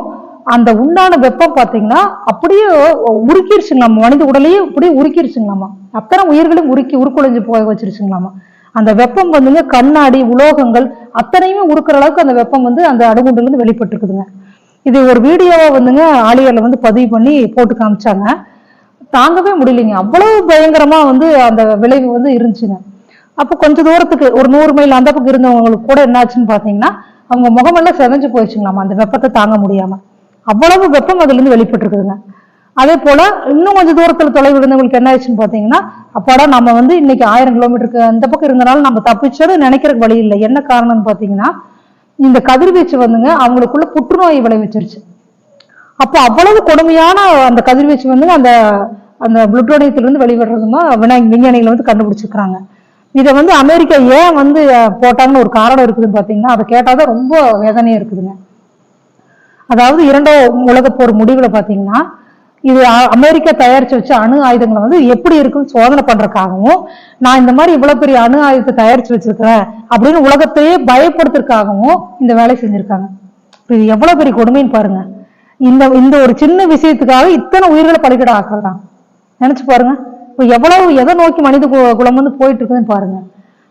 S1: அந்த உண்டான வெப்பம் பார்த்தீங்கன்னா அப்படியே உருக்கிருச்சுங்களாமா மனித உடலையே அப்படியே உருக்கிருச்சுங்களாமா அத்தனை உயிர்களையும் உருக்கி உருக்குலைஞ்சு போக வச்சிருச்சுங்களாமா அந்த வெப்பம் வந்துங்க கண்ணாடி உலோகங்கள் அத்தனையுமே உருக்குற அளவுக்கு அந்த வெப்பம் வந்து அந்த அணுகுண்டுலேருந்து வெளிப்பட்டுருக்குதுங்க. இது ஒரு வீடியோவை வந்துங்க ஆலியரில் வந்து பதிவு பண்ணி போட்டு காமிச்சாங்க. தாங்கவே முடியலைங்க. அவ்வளவு பயங்கரமாக வந்து அந்த விளைவு வந்து இருந்துச்சுங்க. அப்போ கொஞ்ச தூரத்துக்கு ஒரு நூறு மைல் அந்த பக்கம் இருந்தவங்களுக்கு கூட என்னாச்சுன்னு பார்த்தீங்கன்னா அவங்க முகமெல்லாம் செதஞ்சு போயிடுச்சுங்களாமா அந்த வெப்பத்தை தாங்க முடியாமல் அவ்வளவு வெப்பம் அதுலேருந்து வெளிப்பட்டுருக்குதுங்க. வெளிப்பட்டு இருக்குதுங்க அதே போல் இன்னும் கொஞ்சம் தூரத்தில் தொலைவு இருந்தவங்களுக்கு என்ன ஆயிடுச்சுன்னு பார்த்தீங்கன்னா அப்பாடா நம்ம வந்து இன்னைக்கு ஆயிரம் கிலோமீட்டருக்கு அந்த பக்கம் இருந்தனால நம்ம தப்பிச்சது நினைக்கிறதுக்கு வழி இல்லை. என்ன காரணம்னு பார்த்தீங்கன்னா இந்த கதிர்வீச்சு வந்துங்க அவங்களுக்குள்ள புற்றுநோயை விளைவிச்சிருச்சு. அப்போ அவ்வளவு கொடுமையான அந்த கதிர்வீச்சு வந்து அந்த அந்த புளுட்டோனியத்திலிருந்து வெளிவிடுறதுமா விநாயக விஞ்ஞானிகள் வந்து கண்டுபிடிச்சிருக்கிறாங்க. இதை வந்து அமெரிக்கா ஏன் வந்து போட்டாங்கன்னு ஒரு காரணம் இருக்குதுன்னு பார்த்தீங்கன்னா அதை கேட்டால் தான் ரொம்ப வேதனையாக இருக்குதுங்க. அதாவது இரண்டாம் உலக போர் முடிவுல பாத்தீங்கன்னா இது அமெரிக்கா தயாரிச்சு வச்ச அணு ஆயுதங்களை வந்து எப்படி இருக்குன்னு சோதனை பண்றதுக்காகவும் நான் இந்த மாதிரி இவ்வளவு பெரிய அணு ஆயுதத்தை தயாரிச்சு வச்சிருக்கிறேன் அப்படின்னு உலகத்தையே பயப்படுத்துறதுக்காகவும் இந்த வேலை செஞ்சிருக்காங்க. இது எவ்வளவு பெரிய கொடுமைன்னு பாருங்க. இந்த இந்த ஒரு சின்ன விஷயத்துக்காக இத்தனை உயிர்களை பலிகட ஆக்குறதான் நினைச்சு பாருங்க. இப்போ எவ்வளவு எதை நோக்கி மனித கு- குலம் வந்து போயிட்டு இருக்குதுன்னு பாருங்க.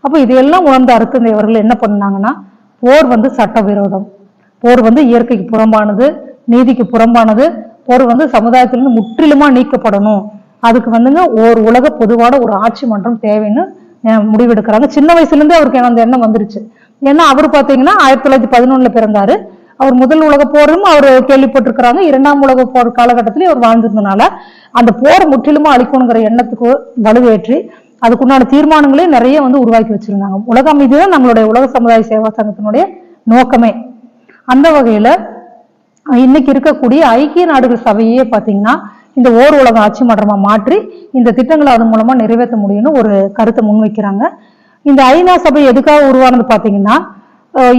S1: அப்போ இதையெல்லாம் உணர்ந்த அருத்தந்தையவர்கள் என்ன பண்ணாங்கன்னா போர் வந்து சட்டவிரோதம். போர் வந்து இயற்கைக்கு புறம்பானது நீதிக்கு புறம்பானது. போர் வந்து சமுதாயத்திலிருந்து முற்றிலுமா நீக்கப்படணும். அதுக்கு வந்துங்க ஒரு உலக பொதுவான ஒரு ஆட்சி மன்றம் தேவைன்னு முடிவெடுக்கிறாங்க. சின்ன வயசுல இருந்தே அவருக்கு அந்த எண்ணம் வந்துருச்சு. ஏன்னா அவர் பாத்தீங்கன்னா ஆயிரத்தி தொள்ளாயிரத்தி பதினொன்னுல பிறந்தாரு. அவர் முதல் உலக போரும் அவர் கேள்விப்பட்டிருக்கிறாங்க. இரண்டாம் உலக போர் காலகட்டத்திலேயே அவர் வாழ்ந்திருந்தனால அந்த போர் முற்றிலுமா அழிக்கணுங்கிற எண்ணத்துக்கு வலுவேற்றி அதுக்குண்டான தீர்மானங்களே நிறைய வந்து உருவாக்கி வச்சிருந்தாங்க. உலக அமைதி தான் நம்மளுடைய உலக சமுதாய சேவா சங்கத்தினுடைய நோக்கமே. அந்த வகையில் இன்னைக்கு இருக்கக்கூடிய ஐக்கிய நாடுகள் சபையே பார்த்தீங்கன்னா இந்த ஓர் உலக ஆட்சி மன்றமாக மாற்றி இந்த திட்டங்களை அதன் மூலமாக நிறைவேற்ற முடியும்னு ஒரு கருத்தை முன்வைக்கிறாங்க இந்த ஐநா சபை எதுக்காக உருவானது பார்த்தீங்கன்னா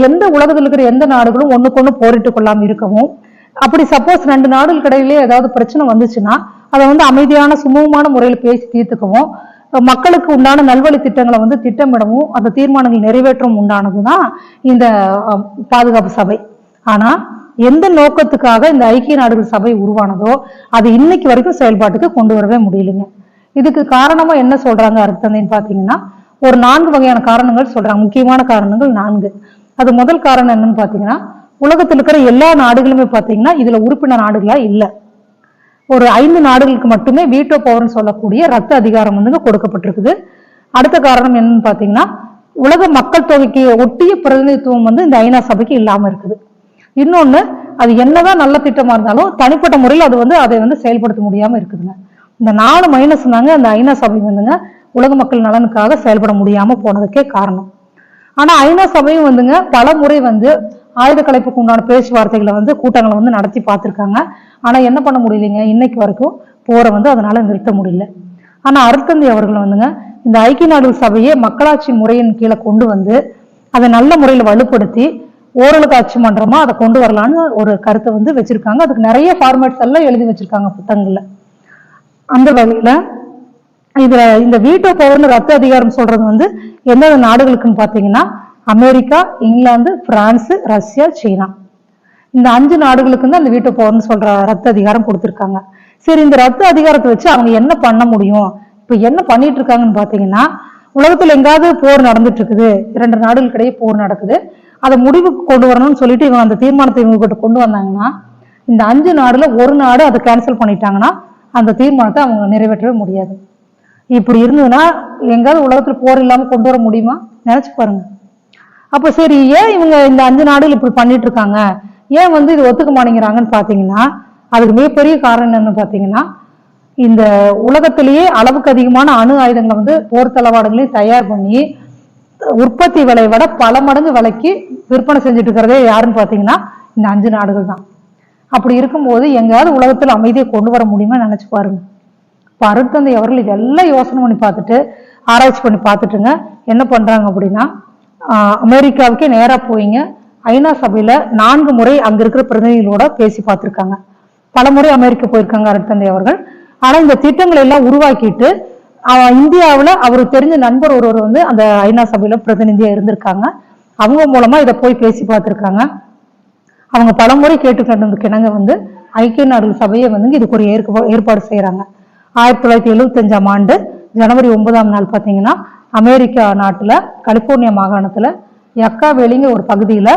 S1: எந்த உலகத்தில் இருக்கிற எந்த நாடுகளும் ஒண்ணுக்கொண்ணு போரிட்டு கொள்ளாமல் இருக்கவும் அப்படி சப்போஸ் ரெண்டு நாடுகளுக்கு இடையிலே ஏதாவது பிரச்சனை வந்துச்சுன்னா அதை வந்து அமைதியான சுமூகமான முறையில் பேசி தீர்த்துக்கவும் மக்களுக்கு உண்டான நல்வழி திட்டங்களை வந்து திட்டமிடவும் அந்த தீர்மானங்கள் நிறைவேற்றவும் உண்டானதுதான் இந்த பாதுகாப்பு சபை. ஆனா எந்த நோக்கத்துக்காக இந்த ஐக்கிய நாடுகள் சபை உருவானதோ அது இன்னைக்கு வரைக்கும் செயல்பாட்டுக்கு கொண்டு வரவே முடியலைங்க. இதுக்கு காரணமா என்ன சொல்றாங்க அர்த்தந்தைன்னு பாத்தீங்கன்னா ஒரு நான்கு வகையான காரணங்கள் சொல்றாங்க. முக்கியமான காரணங்கள் நான்கு. அது முதல் காரணம் என்னன்னு பாத்தீங்கன்னா உலகத்தில் இருக்கிற எல்லா நாடுகளுமே பாத்தீங்கன்னா இதுல உறுப்பினர் நாடுகளா இல்லை. ஒரு ஐந்து நாடுகளுக்கு மட்டுமே வீட்டோ பவர்னு சொல்லக்கூடிய ரத்த அதிகாரம் வந்து கொடுக்கப்பட்டிருக்குது. அடுத்த காரணம் என்னன்னு பாத்தீங்கன்னா உலக மக்கள் தொகைக்கு ஒட்டிய பிரதிநிதித்துவம் வந்து இந்த ஐநா சபைக்கு இல்லாம இருக்குது. இன்னொன்று அது என்னதான் நல்ல திட்டமாக இருந்தாலும் தனிப்பட்ட முறையில் அது வந்து அதை வந்து செயல்படுத்த முடியாமல் இருக்குதுங்க. இந்த நாலு மைனஸ் தாங்க அந்த ஐநா சபை வந்துங்க உலக மக்கள் நலனுக்காக செயல்பட முடியாமல் போனதுக்கே காரணம். ஆனால் ஐநா சபையும் வந்துங்க பல முறை வந்து ஆயுத கலைப்புக்கு உண்டான பேச்சுவார்த்தைகளை வந்து கூட்டங்களை வந்து நடத்தி பார்த்துருக்காங்க. ஆனால் என்ன பண்ண முடியலைங்க? இன்னைக்கு வரைக்கும் போரை வந்து அதனால் நிறுத்த முடியல. ஆனால் அருத்தந்தி அவர்கள் வந்துங்க இந்த ஐக்கிய நாடுகள் சபையை மக்களாட்சி முறையின் கீழே கொண்டு வந்து அதை நல்ல முறையில் வலுப்படுத்தி ஓரளவுக்கு ஆட்சி மன்றமா அதை கொண்டு வரலான்னு ஒரு கருத்தை வந்து வச்சிருக்காங்க. அதுக்கு நிறைய ஃபார்மேட்ஸ் எல்லாம் எழுதி வச்சிருக்காங்க புத்தகங்கள்ல. அந்த வகையில இதுல இந்த வீட்டோ பவர்னு ரத்த அதிகாரம் சொல்றது வந்து எந்தெந்த நாடுகளுக்குன்னு பாத்தீங்கன்னா America England France Russia China. இந்த அஞ்சு நாடுகளுக்கு தான் அந்த வீட்டோ பவர்னு சொல்ற ரத்த அதிகாரம் கொடுத்திருக்காங்க. சரி இந்த ரத்த அதிகாரத்தை வச்சு அவங்க என்ன பண்ண முடியும்? இப்ப என்ன பண்ணிட்டு இருக்காங்கன்னு பாத்தீங்கன்னா உலகத்துல எங்காவது போர் நடந்துட்டு இருக்குது. இரண்டு நாடுகளுக்கிடையே போர் நடக்குது. அதை முடிவுக்கு கொண்டு வரணும்னு சொல்லிட்டு இவங்க அந்த தீர்மானத்தை இவங்க கிட்ட கொண்டு வந்தாங்கன்னா இந்த அஞ்சு நாடுல ஒரு நாடு அதை கேன்சல் பண்ணிட்டாங்கன்னா அந்த தீர்மானத்தை அவங்க நிறைவேற்றவே முடியாது. இப்படி இருந்ததுன்னா எங்காவது உலகத்துல போர் இல்லாம கொண்டு வர முடியுமா? நினைச்சு பாருங்க. அப்ப சரி ஏன் இவங்க இந்த அஞ்சு நாடுகள் இப்படி பண்ணிட்டு இருக்காங்க? ஏன் வந்து இது ஒத்துக்க மாட்டேங்கிறாங்கன்னு பாத்தீங்கன்னா அதுக்கு மிகப்பெரிய காரணம் என்னன்னு பாத்தீங்கன்னா இந்த உலகத்திலேயே அளவுக்கு அதிகமான அணு ஆயுதங்களை வந்து போர் தளவாடங்களையும் தயார் பண்ணி உற்பத்தி விலையை விட பல மடங்கு விலைக்கு விற்பனை செஞ்சுட்டு இருக்கிறதே யாருன்னு பார்த்தீங்கன்னா இந்த அஞ்சு நாடுகள் தான். அப்படி இருக்கும்போது எங்கேயாவது உலகத்தில் அமைதியை கொண்டு வர முடியுமா நினச்சி பாருங்க. இப்போ அருட்தந்தை அவர்கள் இதெல்லாம் யோசனை பண்ணி பார்த்துட்டு ஆராய்ச்சி பண்ணி பார்த்துட்டுங்க. என்ன பண்ணுறாங்க அப்படின்னா அமெரிக்காவுக்கே நேராக போயிங்க. ஐநா சபையில் நான்கு முறை அங்கே இருக்கிற பிரதிநிதிகளோட பேசி பார்த்துருக்காங்க. பல முறை அமெரிக்கா போயிருக்காங்க அருட்தந்தை அவர்கள். ஆனால் இந்த திட்டங்களை எல்லாம் உருவாக்கிட்டு இந்தியாவில் இந்தியாவுல அவருக்கு தெரிஞ்ச நண்பர் ஒருவர் வந்து அந்த ஐநா சபையில் பிரதிநிதியாக இருந்திருக்காங்க. அவங்க மூலமா இதை போய் பேசி பார்த்துருக்காங்க. அவங்க பலமுறை கேட்டுக்கொண்டதுக்கு கிணங்க வந்து ஐக்கிய நாடுகள் சபையை வந்து இதுக்கு ஒரு ஏற்க ஏற்பாடு செய்யறாங்க ஆயிரத்தி தொள்ளாயிரத்தி எழுபத்தஞ்சாம் ஆண்டு ஜனவரி ஒன்பதாம் நாள் பார்த்தீங்கன்னா அமெரிக்கா நாட்டில் கலிபோர்னியா மாகாணத்துல யக்கா வேலிங்கிற ஒரு பகுதியில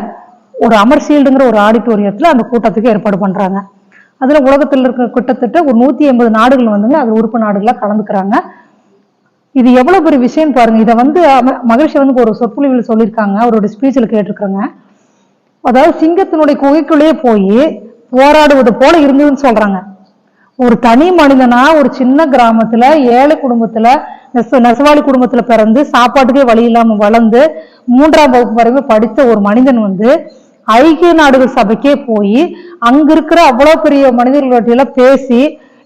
S1: ஒரு அமர்ஷீல்டுங்கிற ஒரு ஆடிட்டோரியத்துல அந்த கூட்டத்துக்கு ஏற்பாடு பண்றாங்க. அதில் உலகத்தில் இருக்க கிட்டத்தட்ட ஒரு நூத்தி எண்பது நாடுகள் வந்துங்க அது உறுப்பு நாடுகளாக கலந்துக்கிறாங்க. இது எவ்வளவு பெரிய விஷயம் பாருங்க. இதை வந்து மகிழ்ச்சி வந்து ஒரு சொற்பொழிவில் சொல்லியிருக்காங்க. அவரோட ஸ்பீச்சில் கேட்டிருக்காங்க. அதாவது சிங்கத்தினுடைய குகைக்குள்ளேயே போய் போராடுவது போல இருந்ததுன்னு சொல்றாங்க. ஒரு தனி மனிதனா ஒரு சின்ன கிராமத்துல ஏழை குடும்பத்துல நெச- நெசவாளி குடும்பத்துல பிறந்து சாப்பாட்டுக்கே வழி இல்லாம வளர்ந்து மூன்றாம் வகுப்பு வரைக்கும் படித்த ஒரு மனிதன் வந்து ஐக்கிய நாடுகள் சபைக்கே போய் அங்க இருக்கிற அவ்வளவு பெரிய மனிதர்கள்ட்ட எல்லாம் பேசி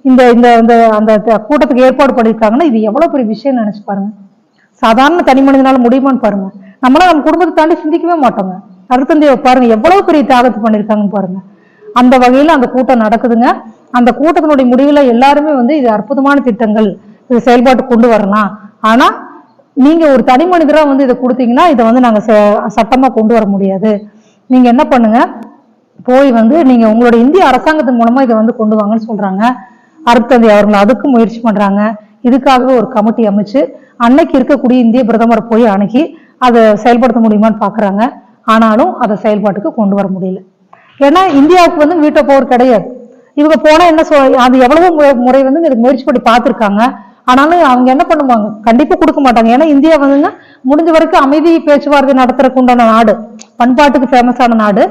S1: இந்த இந்த இந்த அந்த த- கூட்டத்துக்கு ஏற்பாடு பண்ணியிருக்காங்கன்னா இது எவ்வளவு பெரிய விஷயம் நினைச்சு பாருங்க. சாதாரண தனி மனிதனால முடியுமான்னு பாருங்க. நம்மளாம் நம்ம குடும்பத்தை தாண்டி சிந்திக்கவே மாட்டோங்க. அடுத்தந்தைய பாருங்க எவ்வளவு பெரிய தியாகத்தை பண்ணியிருக்காங்கன்னு பாருங்க. அந்த வகையில அந்த கூட்டம் நடக்குதுங்க. அந்த கூட்டத்தினுடைய முடிவுல எல்லாருமே வந்து இது அற்புதமான திட்டங்கள் இது செயல்பாட்டு கொண்டு வரலாம். ஆனா நீங்க ஒரு தனி மனிதரா வந்து இதை கொடுத்தீங்கன்னா இதை வந்து நாங்க ச- சட்டமா கொண்டு வர முடியாது. நீங்க என்ன பண்ணுங்க? போய் வந்து நீங்க உங்களுடைய இந்திய அரசாங்கத்தின் மூலமா இதை வந்து கொண்டு வாங்கன்னு சொல்றாங்க. அருட்தந்தை அவர்கள் அதுக்கும் முயற்சி பண்றாங்க. இதுக்காகவே ஒரு கமிட்டி அமைச்சு அன்னைக்கு இருக்கக்கூடிய இந்திய பிரதமரை போய் அணுகி அதை செயல்படுத்த முடியுமான்னு பாக்குறாங்க. ஆனாலும் அதை செயல்பாட்டுக்கு கொண்டு வர முடியல. ஏன்னா இந்தியாவுக்கு வந்து வீட்டோ பவர் கிடையாது. இவங்க போனா என்ன சொல் அது எவ்வளவோ முறை வந்து இதுக்கு முயற்சி பண்ணி பார்த்திருக்காங்க. ஆனாலும் அவங்க என்ன பண்ணுவாங்க? கண்டிப்பா கொடுக்க மாட்டாங்க. ஏன்னா இந்தியா வந்துங்க முடிஞ்ச வரைக்கும் அமைதி பேச்சுவார்த்தை நடத்துறதுக்கு உண்டான நாடு. பண்பாட்டுக்கு ஃபேமஸான நாடு.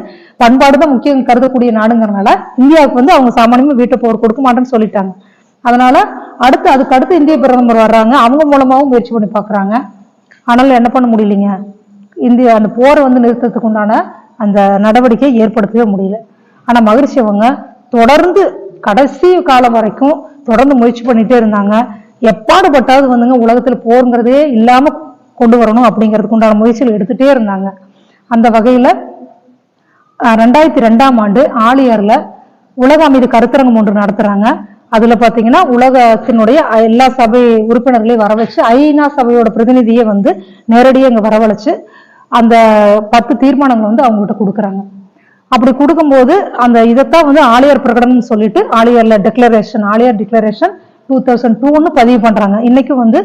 S1: பண்பாடு தான் முக்கியம் கருதக்கூடிய நாடுங்கிறனால இந்தியாவுக்கு வந்து அவங்க சாமானியமா வீட்டை போர் கொடுக்க மாட்டேன்னு சொல்லிட்டாங்க. அதனால அடுத்து அதுக்கு அடுத்து இந்திய பிரதமர் வர்றாங்க. அவங்க மூலமாகவும் முயற்சி பண்ணி பாக்குறாங்க ஆனாலும் என்ன பண்ண முடியலைங்க? இந்தியா அந்த போரை வந்து நிறுத்தத்துக்கு உண்டான அந்த நடவடிக்கையை ஏற்படுத்தவே முடியல. ஆனா மகிழ்ச்சி அவங்க. தொடர்ந்து கடைசி காலம் வரைக்கும் தொடர்ந்து முயற்சி பண்ணிட்டே இருந்தாங்க. எப்பாடுபட்டாவது வந்துங்க உலகத்தில் போருங்கிறதே இல்லாமல் கொண்டு வரணும் அப்படிங்கிறதுக்கு உண்டான முயற்சிகள் எடுத்துகிட்டே இருந்தாங்க. அந்த வகையில் ரெண்டாயிரத்தி ரெண்டாம் ஆண்டு ஆலியாரில் உலக அமைதி கருத்தரங்கம் ஒன்று நடத்துகிறாங்க அதில் பார்த்தீங்கன்னா உலகத்தினுடைய எல்லா சபை உறுப்பினர்களையும் வரவழைச்சு ஐநா சபையோட பிரதிநிதியை வந்து நேரடியாக இங்கே வரவழைச்சு அந்த பத்து தீர்மானங்கள் வந்து அவங்ககிட்ட கொடுக்குறாங்க. அப்படி கொடுக்கும்போது அந்த இதைத்தான் வந்து ஆலியார் பிரகடனம் சொல்லிட்டு ஆலியரில் declaration Aliyar declaration two thousand டூன்னு பதிவு பண்ணுறாங்க இன்றைக்கும் வந்து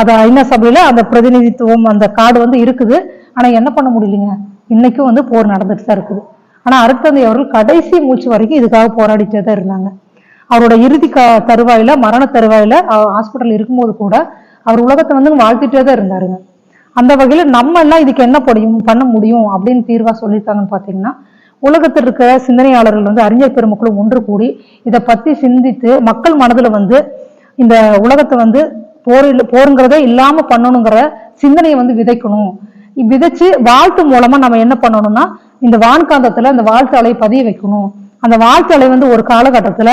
S1: அதை ஐநா சபையில் அந்த பிரதிநிதித்துவம் அந்த கார்டு வந்து இருக்குது. ஆனால் என்ன பண்ண முடியலைங்க? இன்றைக்கும் வந்து போர் நடந்துட்டு தான் இருக்குது. ஆனால் அருட்தந்தை அவர்கள் கடைசி மூச்சு வரைக்கும் இதுக்காக போராடிட்டே தான் இருந்தாங்க. அவரோட இறுதி க தருவாயில் மரண தருவாயில ஹாஸ்பிட்டல் இருக்கும்போது கூட அவர் உலகத்தை வந்து வாழ்த்துட்டே தான் இருந்தாருங்க. அந்த வகையில் நம்ம எல்லாம் இதுக்கு என்ன படியும் பண்ண முடியும் அப்படின்னு தீர்வாக சொல்லியிருக்காங்கன்னு பார்த்தீங்கன்னா உலகத்தில் இருக்கிற சிந்தனையாளர்கள் வந்து அறிஞர் பெருமக்களும் ஒன்று கூடி இதை பற்றி சிந்தித்து மக்கள் மனதில் வந்து இந்த உலகத்தை வந்து போரில் போருங்கிறதே இல்லாமல் பண்ணணுங்கிற சிந்தனையை வந்து விதைக்கணும். விதைச்சு வாழ்த்து மூலமாக நம்ம என்ன பண்ணணும்னா இந்த வான்காந்தத்தில் அந்த வாழ்த்து அலை பதிய வைக்கணும். அந்த வாழ்த்து அலை வந்து ஒரு காலகட்டத்தில்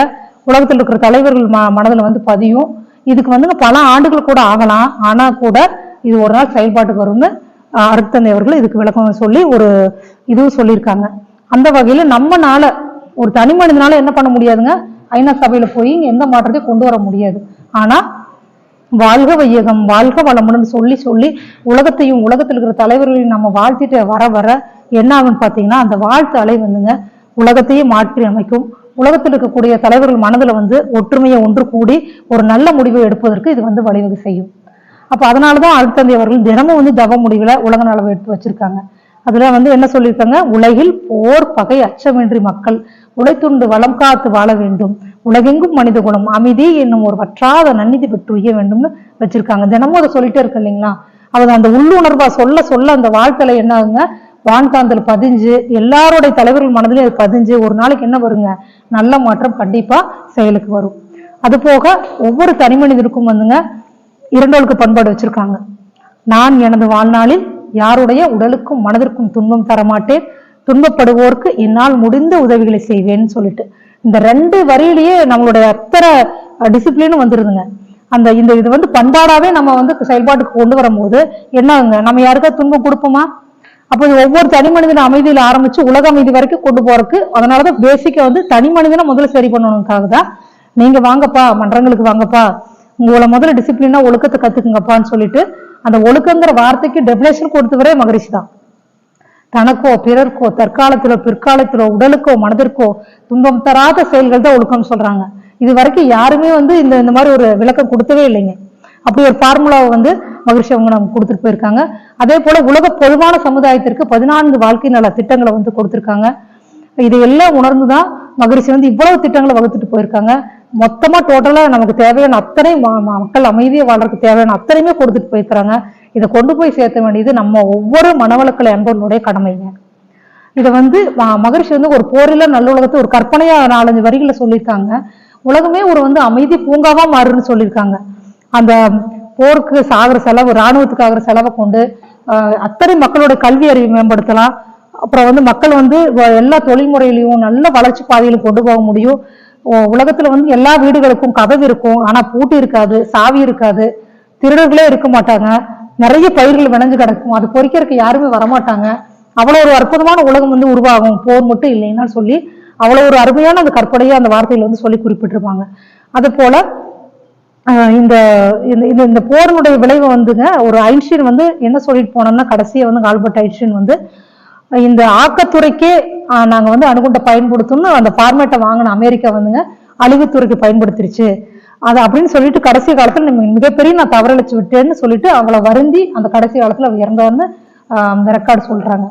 S1: உலகத்தில் இருக்கிற தலைவர்கள் ம மனதில் வந்து பதியும். இதுக்கு வந்து பல ஆண்டுகள் கூட ஆகலாம். ஆனால் கூட இது ஒரு நாள் செயல்பாட்டுக்கு வரும்னு அருத்தந்தை அவர்கள் இதுக்கு விளக்கம் சொல்லி ஒரு இதுவும் சொல்லியிருக்காங்க. அந்த வகையில நம்மனால ஒரு தனி மனிதனால என்ன பண்ண முடியாதுங்க? ஐநா சபையில போய் எந்த மாற்றத்தையும் கொண்டு வர முடியாது. ஆனா வாழ்க வையகம் வாழ்க வளமுடன் சொல்லி சொல்லி உலகத்தையும் உலகத்தில் இருக்கிற தலைவர்களையும் நம்ம வாழ்த்திட்டு வர வர என்ன ஆகும்னு பார்த்தீங்கன்னா அந்த வாழ்த்து அலை வந்துங்க. உலகத்தையே மாற்றி அமைக்கும். உலகத்தில் இருக்கக்கூடிய தலைவர்கள் மனதுல வந்து ஒற்றுமையை ஒன்று கூடி ஒரு நல்ல முடிவை எடுப்பதற்கு இது வந்து வழிவகை செய்யும். அப்ப அதனாலதான் தந்தை அவர்கள் தினமும் வந்து தவ முடிவுல உலக நலவை எடுத்து வச்சிருக்காங்க. அதுல வந்து என்ன சொல்லியிருக்காங்க? உலகில் போர் பகை அச்சமின்றி மக்கள் உழைத்துண்டு வளம் காத்து வாழ வேண்டும். உலகெங்கும் மனித குணம். அமைதி என்னும் ஒரு வற்றாத நன்னிதி பெற்றுய வேண்டும்னு வச்சிருக்காங்க. தினமும் அதை சொல்லிட்டே இருக்கு இல்லைங்களா? அவங்க அந்த உள்ளுணர்வா சொல்ல சொல்ல அந்த வாழ்க்கையில என்ன ஆகுங்க வான்காந்தல் பதிஞ்சு எல்லாருடைய தலைவர்கள் மனதிலையும் அது பதிஞ்சு ஒரு நாளைக்கு என்ன வருங்க? நல்ல மாற்றம் கண்டிப்பா செயலுக்கு வரும். அது போக ஒவ்வொரு தனி மனிதருக்கும் வந்துங்க இரண்டோளுக்கு பண்பாடு வச்சிருக்காங்க. நான் எனது வாழ்நாளில் யாருடைய உடலுக்கும் மனதிற்கும் துன்பம் தரமாட்டேன். துன்பப்படுவோருக்கு என்னால் முடிந்த உதவிகளை செய்வேன்னு சொல்லிட்டு. இந்த ரெண்டு வரியிலேயே நம்மளுடைய அத்தனை டிசிப்ளினும் வந்துருதுங்க. அந்த இந்த இது வந்து பண்பாடாவே நம்ம வந்து செயல்பாட்டுக்கு கொண்டு வரும்போது என்னங்க நம்ம யாருக்கா துன்பம் கொடுப்போமா? அப்போ ஒவ்வொரு தனி மனிதன அமைதியில ஆரம்பிச்சு உலக அமைதி வரைக்கும் கொண்டு போறதுக்கு அதனாலதான் பேசிக்கா வந்து தனி மனிதனை முதல்ல சரி பண்ணணுக்காக தான் நீங்க வாங்கப்பா மன்றங்களுக்கு வாங்கப்பா. உங்களை முதல்ல டிசிப்ளினா ஒழுக்கத்தை கத்துக்குங்கப்பான்னு சொல்லிட்டு அந்த ஒழுக்கங்கிற வார்த்தைக்கு டெபினேஷன் கொடுத்தவரே மகரிஷி தான். தனக்கோ பிறர்க்கோ தற்காலத்திலோ பிற்காலத்திலோ உடலுக்கோ மனதிற்கோ துன்பம் தராத செயல்கள் தான் ஒழுக்கம் சொல்றாங்க. இது வரைக்கும் யாருமே வந்து இந்த இந்த மாதிரி ஒரு விளக்கம் கொடுத்தவே இல்லைங்க. அப்படி ஒரு ஃபார்முலாவை வந்து மகிழ்ச்சி அவங்க நமக்கு கொடுத்துட்டு போயிருக்காங்க. அதே போல உலக பொதுவான சமுதாயத்திற்கு பதினான்கு வாழ்க்கை நல திட்டங்களை வந்து கொடுத்துருக்காங்க. இது எல்லாம் உணர்ந்துதான் மகிழ்ச்சி வந்து இவ்வளவு திட்டங்களை வகுத்துட்டு போயிருக்காங்க. மொத்தமா டோட்டலா நமக்கு தேவையான அத்தனை மக்கள் அமைதியை வாழ்றதுக்கு தேவையான அத்தனையுமே கொடுத்துட்டு போயிருக்கிறாங்க. இதை கொண்டு போய் சேர்த்த வேண்டியது நம்ம ஒவ்வொரு மனவளக்கலை அன்பர்களுடைய கடமைங்க. இதை வந்து மகரிஷி வந்து ஒரு போரில நல்லுலகத்தை ஒரு கற்பனையா நாலஞ்சு வரிகளில் சொல்லியிருக்காங்க. உலகமே ஒரு வந்து அமைதி பூங்காவா மாறுன்னு சொல்லியிருக்காங்க. அந்த போருக்கு சாகிற செலவு ராணுவத்துக்கு ஆகிற செலவை கொண்டு அத்தனை மக்களோட கல்வி அறிவை மேம்படுத்தலாம். அப்புறம் வந்து மக்கள் வந்து எல்லா எல்லா தொழில்முறையிலையும் நல்ல வளர்ச்சி பாதையிலும் கொண்டு போக முடியும். உலகத்துல வந்து எல்லா வீடுகளுக்கும் கதவு இருக்கும். ஆனா பூட்டு இருக்காது சாவி இருக்காது. திருடர்களே இருக்க மாட்டாங்க. நிறைய பயிர்கள் விளைஞ்சு கிடக்கும். அது பொறிக்கிறதுக்கு யாருமே வரமாட்டாங்க. அவ்வளவு ஒரு அற்புதமான உலகம் வந்து உருவாகும். போர் மட்டும் இல்லைன்னா சொல்லி அவ்வளவு ஒரு அருமையான அந்த கற்பனையை அந்த வார்த்தையில வந்து சொல்லி குறிப்பிட்டிருப்பாங்க. அது போல இந்த இந்த இந்த இந்த விளைவு வந்துங்க ஒரு ஐன்ஸ்டீன் வந்து என்ன சொல்லிட்டு போனோம்னா கடைசியா வந்து ஆல்பர்ட் ஐன்ஸ்டீன் வந்து இந்த ஆக்கத்துறைக்கே நாங்கள் வந்து அணுகுண்டை பயன்படுத்தணும்னு அந்த ஃபார்மேட்டை வாங்கின அமெரிக்கா வந்துங்க அழிவுத்துறைக்கு பயன்படுத்திருச்சு. அது அப்படின்னு சொல்லிட்டு கடைசி காலத்தில் நம்ம மிகப்பெரிய நான் தவறளிச்சு விட்டேன்னு சொல்லிட்டு அவளை வருந்தி அந்த கடைசி காலத்தில் அவ இறந்தவன்னு அந்த ரெக்கார்டு சொல்றாங்க.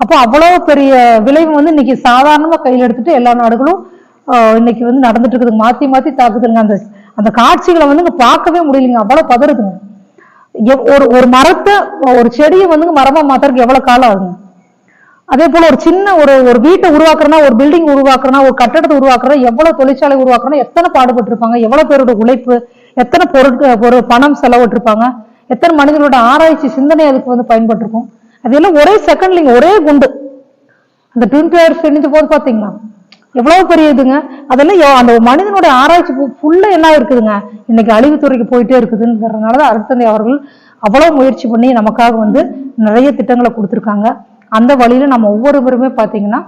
S1: அப்போ அவ்வளோ பெரிய விளைவு வந்து இன்னைக்கு சாதாரணமாக கையில் எடுத்துட்டு எல்லா நாடுகளும் இன்னைக்கு வந்து நடந்துட்டு இருக்குது மாத்தி மாத்தி தாக்குதுங்க. அந்த அந்த காட்சிகளை வந்து பார்க்கவே முடியலைங்க. அவ்வளோ பதறுதுங்க. எவ்- ஒரு ஒரு மரத்தை ஒரு செடியை வந்து மரமா மாத்துறதுக்கு எவ்வளவு காலம் ஆகுங்க அதே போல ஒரு சின்ன ஒரு ஒரு வீட்டை உருவாக்குறனா ஒரு பில்டிங் உருவாக்குறனா ஒரு கட்டடத்தை உருவாக்குறனா எவ்வளவு தொழிற்சாலை உருவாக்குறனா எத்தனை பாடுபட்டு இருப்பாங்க எவ்வளவு பேரோட உழைப்பு எத்தனை பொருட்கள் ஒரு பணம் செலவிட்டிருப்பாங்க எத்தனை மனிதர்களோட ஆராய்ச்சி சிந்தனை அதுக்கு வந்து பயன்பட்டிருக்கும். அதெல்லாம் ஒரே செகண்ட்லிங்க ஒரே குண்டு. அந்த ட்வின் டயர்ஸ் இணைஞ்ச போது பாத்தீங்களா? எவ்வளவு பெரிய இதுங்க. அதெல்லாம் அந்த மனிதனோட ஆராய்ச்சி ஃபுல்லா என்ன இருக்குதுங்க? இன்னைக்கு அழிவுத்துறைக்கு போயிட்டே இருக்குதுங்கிறதுனாலதான் அருத்தந்தை அவர்கள் அவ்வளவு முயற்சி பண்ணி நமக்காக வந்து நிறைய திட்டங்களை கொடுத்துருக்காங்க. அந்த வழியில நம்ம ஒவ்வொருவருமே பார்த்தீங்கன்னா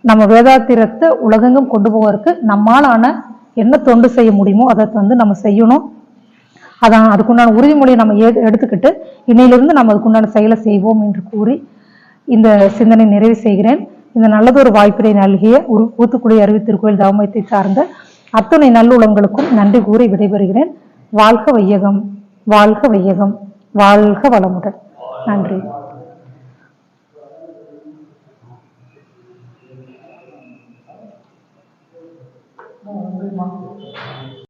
S1: நம்ம வேதாத்திரத்தை உலகெங்கும் கொண்டு போவதற்கு நம்மாலான என்ன தொண்டு செய்ய முடியுமோ அதை வந்து நம்ம செய்யணும். அதான் அதுக்குண்டான உறுதிமொழியை நம்ம ஏ- எடுத்துக்கிட்டு இன்னையிலிருந்து நம்ம அதுக்குண்டான செயலை செய்வோம் என்று கூறி இந்த சிந்தனை நிறைவு செய்கிறேன். இந்த நல்லதொரு வாய்ப்பினை நல்கிய உரு ஊத்துக்குடி அருவி திருக்கோயில் தவமயத்தை சார்ந்த அத்துணை நல்லுளங்களுக்கும் நன்றி கூறி விடைபெறுகிறேன். வாழ்க வையகம் வாழ்க வையகம் வாழ்க வளமுடன். நன்றி.